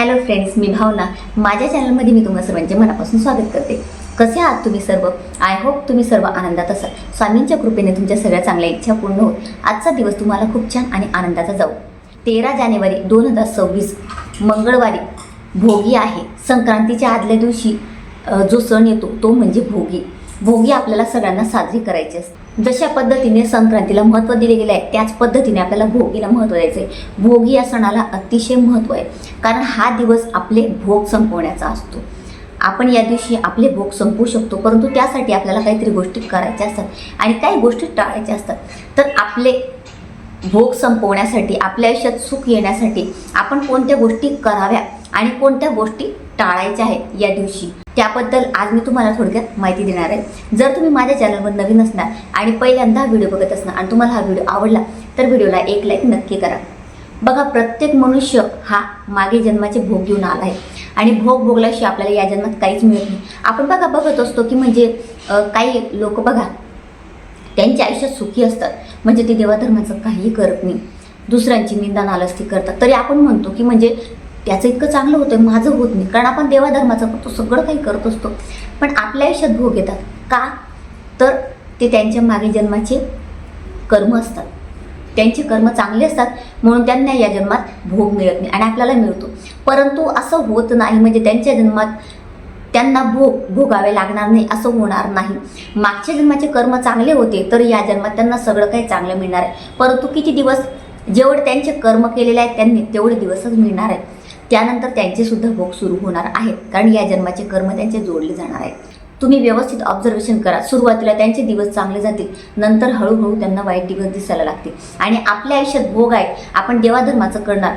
Hello friends मी भावना. माझ्या चॅनलमध्ये मी तुम्हाला सर्वांचे मनापासून स्वागत करते. कसे आहात तुम्ही सर्व? आय होप तुम्ही सर्व आनंदात असाल. स्वामींच्या कृपेने तुमच्या सगळ्या चांगल्या इच्छा पूर्ण होत आजचा दिवस तुम्हाला खूप छान आणि आनंदाचा जाऊ तेरा जानेवारी दोन हजार सव्वीस मंगळवारी भोगी आहे. संक्रांतीच्या आदल्या दिवशी जो सण येतो तो म्हणजे भोगी. भोगी आपल्याला सगळ्यांना साजरी करायची असते. जशा पद्धतीने संक्रांतीला महत्त्व दिले गेले आहे त्याच पद्धतीने आपल्याला भोगीला महत्त्व द्यायचं आहे भोगी या सणाला अतिशय महत्त्व आहे कारण हा दिवस आपले भोग संपवण्याचा असतो. आपण या दिवशी आपले भोग संपवू शकतो परंतु त्यासाठी आपल्याला काहीतरी गोष्टी करायच्या असतात आणि काही गोष्टी टाळायच्या असतात. तर आपले भोग संपवण्यासाठी आपल्या आयुष्यात सुख येण्यासाठी आपण कोणत्या गोष्टी कराव्या आणि कोणत्या गोष्टी टाळायच्या आहेत या दिवशी? त्याबद्दल आज मी तुम्हाला थोडक्यात माहिती देणार आहे. जर तुम्ही माझ्या चॅनलवर नवीन असणार आणि पहिल्यांदा हा व्हिडिओ बघत असणार आणि तुम्हाला हा व्हिडिओ आवडला तर व्हिडिओला एक लाईक नक्की करा. बघा प्रत्येक मनुष्य हा मागे जन्माचे भोग घेऊन आला आहे. आणि भोग भोगल्याशिवाय आपल्याला या जन्मात काहीच मिळत नाही. आपण बघा बघत असतो की म्हणजे काही लोक बघा त्यांच्या आयुष्यात सुखी असतात. म्हणजे ते देवाधर्माचं काहीही करत नाही. दुसऱ्यांची निंदा नालस्ती करतात. तरी आपण म्हणतो की म्हणजे त्याचं इतकं चांगलं होतं माझं होत नाही. कारण आपण देवाधर्माचं करतो सगळं काही करत असतो. पण आपल्या आयुष्यात भोग येतात. का? तर ते त्यांच्या मागे जन्माचे कर्म असतात. त्यांचे कर्म चांगले असतात म्हणून त्यांना या जन्मात भोग मिळत नाही आणि आपल्याला मिळतो. परंतु असं होत नाही म्हणजे त्यांच्या जन्मात त्यांना भोग भोगावे लागणार नाही असं होणार नाही. मागच्या जन्माचे कर्म चांगले होते तर या जन्मात त्यांना सगळं काही चांगलं मिळणार आहे. परंतु किती दिवस जेवढे त्यांचे कर्म केलेले आहेत त्यांनी तेवढे दिवसच मिळणार आहेत त्यानंतर त्यांचे सुद्धा भोग सुरू होणार आहेत. कारण या जन्माचे कर्म त्यांचे जोडले जाणार आहेत. तुम्ही व्यवस्थित ऑब्झर्वेशन करा. सुरुवातीला त्यांचे दिवस चांगले जातील. नंतर हळूहळू त्यांना वाईट दिवस दिसायला लागतील. आणि आपल्या आयुष्यात भोग आहे. आपण देवाधर्माचं करणार.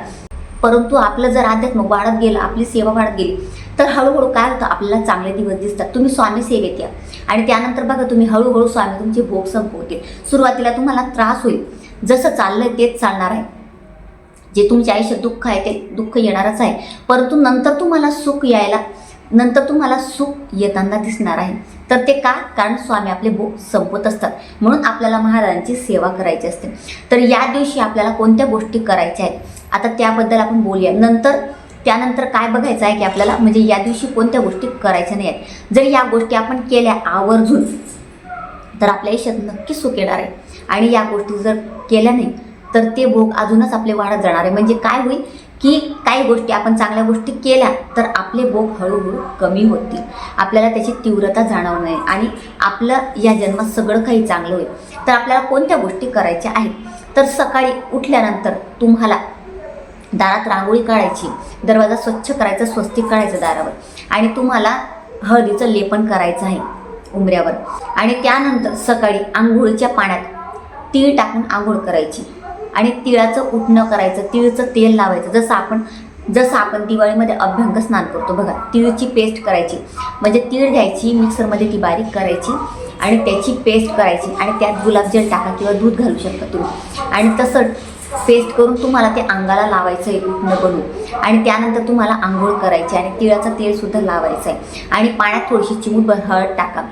परंतु आपलं जर अध्यात्म वाढत गेलं आपली सेवा वाढत गेली तर हळूहळू काय होतं? आपल्याला चांगले दिवस दिसतात. तुम्ही स्वामी सेवेत या. आणि त्यानंतर बघा तुम्ही हळूहळू स्वामी तुमचे भोग संपवतील. सुरुवातीला तुम्हाला त्रास होईल. जसं चाललंय तेच चालणार आहे. जे तुमच्या आयुष्यात दुःख आहे ते दुःख येणारच आहे. परंतु नंतर तुम्हाला सुख यायला नंतर तुम्हाला सुख येताना दिसणार आहे. तर ते का? कारण स्वामी आपले भोग संपवत असतात. म्हणून आपल्याला महाराजांची सेवा करायची असते. तर या दिवशी आपल्याला कोणत्या गोष्टी करायच्या आहेत? आता त्याबद्दल आपण बोलूया. नंतर त्यानंतर काय बघायचं आहे की आपल्याला म्हणजे या दिवशी कोणत्या गोष्टी करायच्या नाही आहेत जर या गोष्टी आपण केल्या आवर्जून तर आपल्या आयुष्यात नक्की सुख येणार आहे. आणि या गोष्टी जर केल्या नाही तर ते भोग अजूनच आपले वाढत जाणार आहे. म्हणजे काय होईल की काही गोष्टी आपण चांगल्या गोष्टी केल्या तर आपले भोग हळूहळू कमी होतील. आपल्याला त्याची तीव्रता जाणवणार नाही आणि आपलं या जन्मात सगळं काही चांगलं होईल. तर आपल्याला कोणत्या गोष्टी करायच्या आहेत? तर सकाळी उठल्यानंतर तुम्हाला दारात रांगोळी काढायची दरवाजा स्वच्छ करायचा स्वस्तिक काढायचं दारावर. आणि तुम्हाला हळदीचं लेपन करायचं आहे उमऱ्यावर आणि त्यानंतर सकाळी आंघोळीच्या पाण्यात तीळ टाकून आंघोळ करायची. आणि तिळाचं उठणं करायचं तिळचं तेल लावायचं. जसं आपण जसं आपण दिवाळीमध्ये अभ्यंग स्नान करतो बघा तिळची पेस्ट करायची. म्हणजे तीळ घ्यायची मिक्सरमध्ये ती बारीक करायची आणि त्याची पेस्ट करायची आणि त्यात गुलाबजल टाका किंवा दूध घालू शकता तुम्ही. आणि तसं पेस्ट करून तुम्हाला ते अंगाला लावायचं आहे उठणं बनवून. आणि त्यानंतर तुम्हाला आंघोळ करायची आणि तिळाचं तेलसुद्धा लावायचं आहे आणि पाण्यात थोडीशी चिमूटभर हळद टाका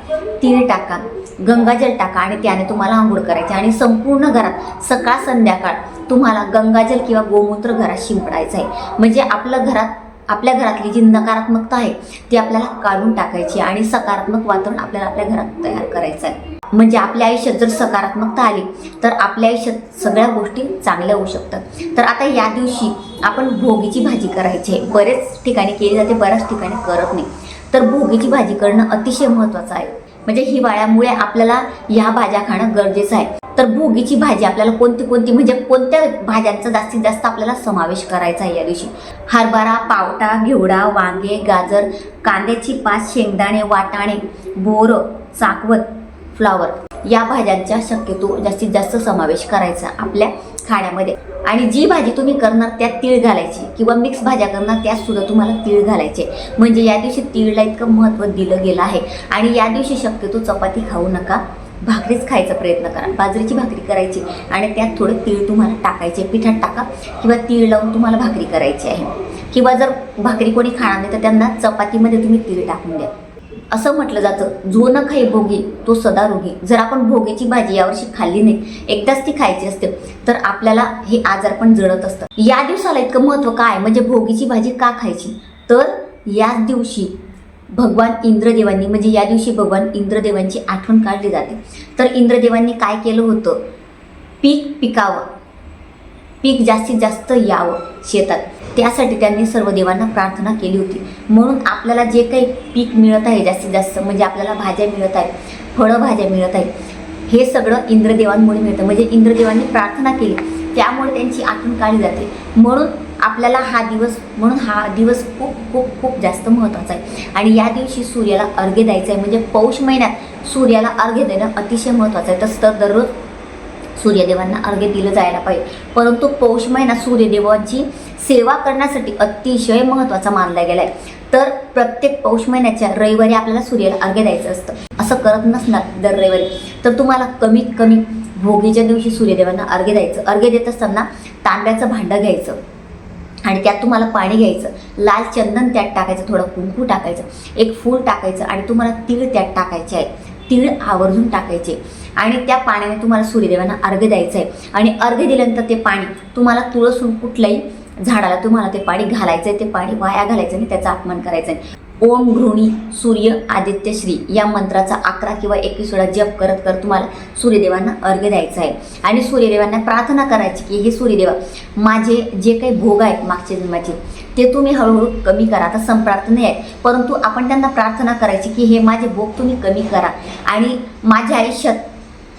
तीळ टाका गंगाजल टाका आणि त्याने तुम्हाला आंघोळ करायची. आणि संपूर्ण घरात सकाळ संध्याकाळ तुम्हाला गंगाजल किंवा गोमूत्र घरात शिंपडायचं आहे म्हणजे आपलं घरात आपल्या घरातली जी नकारात्मकता आहे ती आपल्याला काढून टाकायची आणि सकारात्मक वातावरण आपल्याला आपल्या घरात तयार करायचं आहे म्हणजे आपल्या आयुष्यात जर सकारात्मकता आली तर आपल्या आयुष्यात सगळ्या गोष्टी चांगल्या होऊ शकतात. तर आता या दिवशी आपण भोगीची भाजी करायची आहे. बरेच ठिकाणी केली जाते बऱ्याच ठिकाणी करत नाही. तर भोगीची भाजी करणं अतिशय महत्त्वाचं आहे. म्हणजे हिवाळ्यामुळे आपल्याला या भाज्या खाणं गरजेचं आहे. तर भोगीची भाजी आपल्याला कोणती कोणती म्हणजे कोणत्या भाज्यांचा जास्तीत जास्त आपल्याला समावेश करायचा आहे या दिवशी? हरभरा पावटा घेवडा वांगे गाजर कांद्याची पात शेंगदाणे वाटाणे बोरं चाकवत फ्लावर. या भाज्यांचा शक्यतो जास्तीत जास्त समावेश करायचा आपल्या खाण्यामध्ये. आणि जी भाजी तुम्ही करणार त्यात तीळ घालायची किंवा मिक्स भाज्या करणार त्यात सुद्धा तुम्हाला तीळ घालायचे. म्हणजे या दिवशी तीळला इतकं महत्त्व दिलं गेलं आहे. आणि या दिवशी शक्यतो चपाती खाऊ नका. भाकरीच खायचा प्रयत्न करा. बाजरीची भाकरी करायची आणि त्यात थोडं तीळ तुम्हाला टाकायचे. पिठात टाका किंवा तीळ लावून तुम्हाला भाकरी करायची आहे. किंवा जर भाकरी कोणी खाणार नाही तर त्यांना चपातीमध्ये तुम्ही तीळ टाकून द्या. असं म्हटलं जातं जो न खाई भोगी तो सदा रोगी. जर आपण भोगीची भाजी यावर्षी खाल्ली नाही एकदाच ती खायची असते तर आपल्याला हे आजार पण जळत असतं या दिवसाला इतकं महत्त्व काय? म्हणजे भोगीची भाजी का खायची? तर याच दिवशी भगवान इंद्रदेवांनी म्हणजे या दिवशी भगवान इंद्रदेवांची आठवण काढली जाते. तर इंद्रदेवांनी काय केलं होतं? पीक पिकावं. पीक जास्तीत जास्त यावं शेतात. त्यासाठी त्यांनी सर्व देवांना प्रार्थना केली होती. म्हणून आपल्याला जे काही पीक मिळत आहे जास्तीत जास्त म्हणजे आपल्याला भाज्या मिळत आहे फळं भाज्या मिळत आहे हे सगळं इंद्रदेवांमुळे मिळतं. म्हणजे इंद्रदेवांनी प्रार्थना केली. त्यामुळे त्यांची आठवण काढली जाते. म्हणून आपल्याला हा दिवस म्हणून हा दिवस खूप खूप खूप जास्त महत्त्वाचा आहे. आणि या दिवशी सूर्याला अर्घ्य द्यायचं आहे. म्हणजे पौष महिन्यात सूर्याला अर्घ्य देणं अतिशय महत्त्वाचं आहे. तसं तर दररोज सूर्यदेवांना अर्घ्य दिलं जायला पाहिजे. परंतु पौष महिना सूर्यदेवांची सेवा करण्यासाठी अतिशय महत्त्वाचा मानला गेला आहे तर प्रत्येक पौष महिन्याच्या रविवारी आपल्याला सूर्याला अर्घ्य द्यायचं असतं. असं करत नसणार दर रविवारी. तर तुम्हाला कमीत कमी भोगीच्या दिवशी सूर्यदेवांना अर्घ्य द्यायचं. अर्घ्य देत असताना तांब्याचं भांडं घ्यायचं. आणि त्यात तुम्हाला पाणी घ्यायचं. लाल चंदन त्यात टाकायचं. थोडं कुंकू टाकायचं. एक फूल टाकायचं. आणि तुम्हाला तीळ त्यात टाकायचे आहे. तीळ आवर्जून टाकायचे. आणि त्या पाण्याने तुम्हाला सूर्यदेवांना अर्घ्य द्यायचं आहे आणि अर्घ्य दिल्यानंतर ते पाणी तुम्हाला तुळसून कुठल्याही झाडाला तुम्हाला ते पाणी घालायचं आहे ते पाणी वाया घालायचं आणि त्याचा अपमान करायचा आहे ओम घृणी सूर्य आदित्य श्री या मंत्राचा अकरा किंवा एकवीस वेळा जप करत करत तुम्हाला सूर्यदेवांना अर्घ्य द्यायचं आहे. आणि सूर्यदेवांना प्रार्थना करायची की हे सूर्यदेवा माझे जे काही भोग आहेत मागच्या जन्माचे ते तुम्ही हळूहळू कमी करा. आता संप्रार्थ नाही आहे. परंतु आपण त्यांना प्रार्थना करायची की हे माझे भोग तुम्ही कमी करा. आणि माझ्या आयुष्यात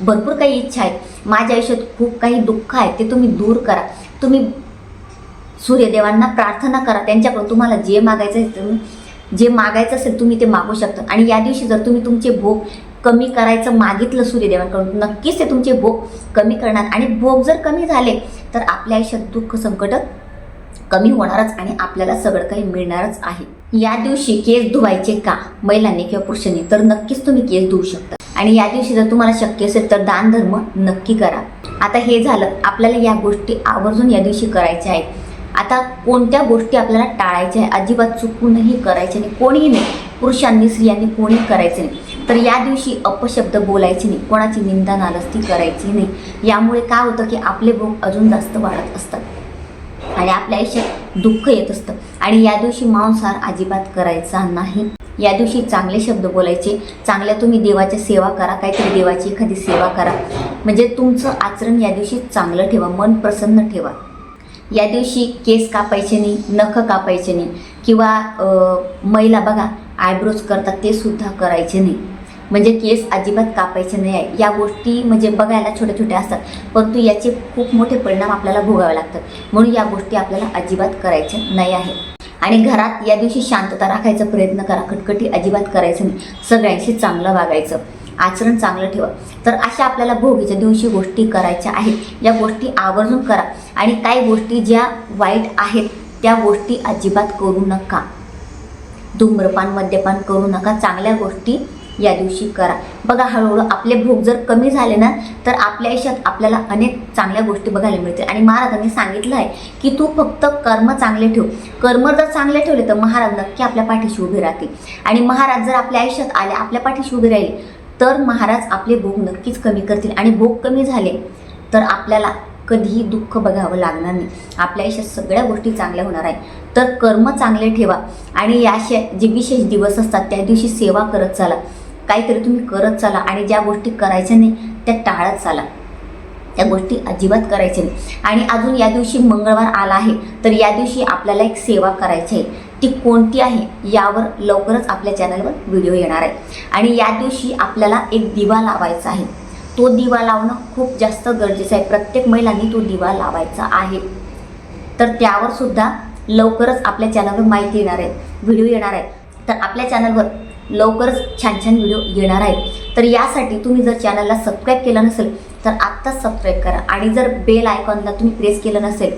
भरपूर काही इच्छा आहेत माझ्या आयुष्यात खूप काही दुःख आहे ते तुम्ही दूर करा. तुम्ही सूर्यदेवांना प्रार्थना करा. त्यांच्याकडून तुम्हाला जे मागायचं आहे तुम्ही जे मागायचं असेल तुम्ही ते मागू शकता. आणि या दिवशी जर तुम्ही तुमचे भोग कमी करायचं मागितलं सूर्यदेवांकडून नक्कीच ते तुमचे भोग कमी करणार. आणि भोग जर कमी झाले तर आपल्या आयुष्यात दुःख संकट कमी होणारच आणि आपल्याला सगळं काही मिळणारच आहे. या दिवशी केस धुवायचे का? महिलांनी किंवा पुरुषांनी तर नक्कीच तुम्ही केस धुवू शकता. आणि या दिवशी जर तुम्हाला शक्य असेल तर दानधर्म नक्की करा. आता हे झालं. आपल्याला या गोष्टी आवर्जून या दिवशी करायच्या आहेत. आता कोणत्या गोष्टी आपल्याला टाळायच्या आहे अजिबात चुकूनही करायच्या नाही. कोणीही नाही. पुरुषांनी स्त्रियांनी कोणी करायचं नाही. तर या दिवशी अपशब्द बोलायचे नाही. कोणाची निंदा नालस्ती करायची नाही. यामुळे काय होतं की आपले भोग अजून जास्त वाढत असतात. आणि आपल्या आयुष्यात दुःख येत असतं. आणि या दिवशी मांसाहार अजिबात करायचा नाही. या दिवशी चांगले शब्द बोलायचे. चांगल्या तुम्ही देवाच्या सेवा करा. काहीतरी देवाची एखादी सेवा करा. म्हणजे तुमचं आचरण या दिवशी चांगलं ठेवा. मन प्रसन्न ठेवा. या दिवशी केस कापायचे नाही नख कापायचे नाही किंवा महिला बघा आयब्रोज करतात ते सुद्धा करायचे नाही. म्हणजे केस अजिबात कापायचे नाही आहे. या गोष्टी म्हणजे बघायला छोट्या छोट्या असतात. परंतु याचे खूप मोठे परिणाम आपल्याला भोगावे लागतात. म्हणून या गोष्टी आपल्याला अजिबात करायच्या नाही आहे आणि घरात या दिवशी शांतता राखायचा प्रयत्न करा. खटखटी अजिबात करायचं नाही. सगळ्यांशी चांगलं वागायचं. आचरण चांगलं ठेवा. तर अशा आपल्याला भोगीच्या दिवशी गोष्टी करायच्या आहेत. या गोष्टी आवर्जून करा. आणि काही गोष्टी ज्या वाईट आहेत त्या गोष्टी अजिबात करू नका. धूम्रपान मद्यपान करू नका. चांगल्या गोष्टी या दिवशी करा. बघा हळूहळू आपले भोग जर कमी झाले ना तर आपल्या आयुष्यात आपल्याला अनेक चांगल्या गोष्टी बघायला मिळतील. आणि महाराजांनी सांगितलं आहे की तू फक्त कर्म चांगले ठेव. कर्म जर चांगले ठेवले तर महाराज नक्की आपल्या पाठीशी उभे राहतील. आणि महाराज जर आपल्या आयुष्यात आले आपल्या पाठीशी उभे राहिले तर महाराज आपले भोग नक्कीच कमी करतील आणि भोग कमी झाले तर आपल्याला कधीही दुःख बघावं लागणार नाही. आपल्या आयुष्यात सगळ्या गोष्टी चांगल्या होणार आहे तर कर्म चांगले ठेवा आणि याशे जे विशेष दिवस असतात त्या दिवशी सेवा करत चाला. काहीतरी तुम्ही करत चाला आणि ज्या गोष्टी करायच्या नाही त्या टाळत चाला. त्या गोष्टी अजिबात करायच्या नाही. आणि अजून या दिवशी मंगळवार आला आहे तर या दिवशी आपल्याला एक सेवा करायची आहे. ती कोणती आहे यावर लवकरच आपल्या चॅनलवर व्हिडिओ येणार आहे. आणि या दिवशी आपल्याला एक दिवा लावायचा आहे. तो दिवा लावणं खूप जास्त गरजेचं आहे. प्रत्येक महिलांनी तो दिवा लावायचा आहे. तर त्यावर सुद्धा लवकरच आपल्या चॅनलवर माहिती येणार आहे. व्हिडिओ येणार आहे. तर आपल्या चॅनलवर लवकरच छान छान व्हिडिओ येणार आहे. तर यासाठी तुम्ही जर चॅनलला सबस्क्राईब केलं नसेल तर आत्ताच सबस्क्राईब करा. आणि जर बेल आयकॉनला तुम्ही प्रेस केलं नसेल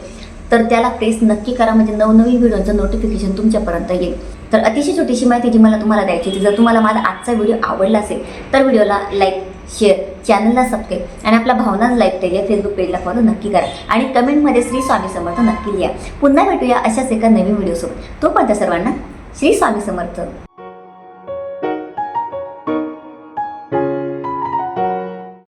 तर त्याला प्रेस नक्की करा. म्हणजे नवनवीन व्हिडिओचं नोटिफिकेशन तुमच्यापर्यंत येईल. तर अतिशय छोटीशी माहिती जी मला तुम्हाला द्यायची होती जर तुम्हाला माझा आजचा व्हिडिओ आवडला असेल तर व्हिडिओला लाईक शेअर चॅनलला सबस्क्राईब आणि आपल्या भावनाच लाईक ते फेसबुक पेजला फॉलो नक्की करा. आणि कमेंटमध्ये श्री स्वामी समर्थ नक्की लिहा. पुन्हा भेटूया अशाच एका नवीन व्हिडिओसोबत तोपर्यंत सर्वांना श्री स्वामी समर्थ.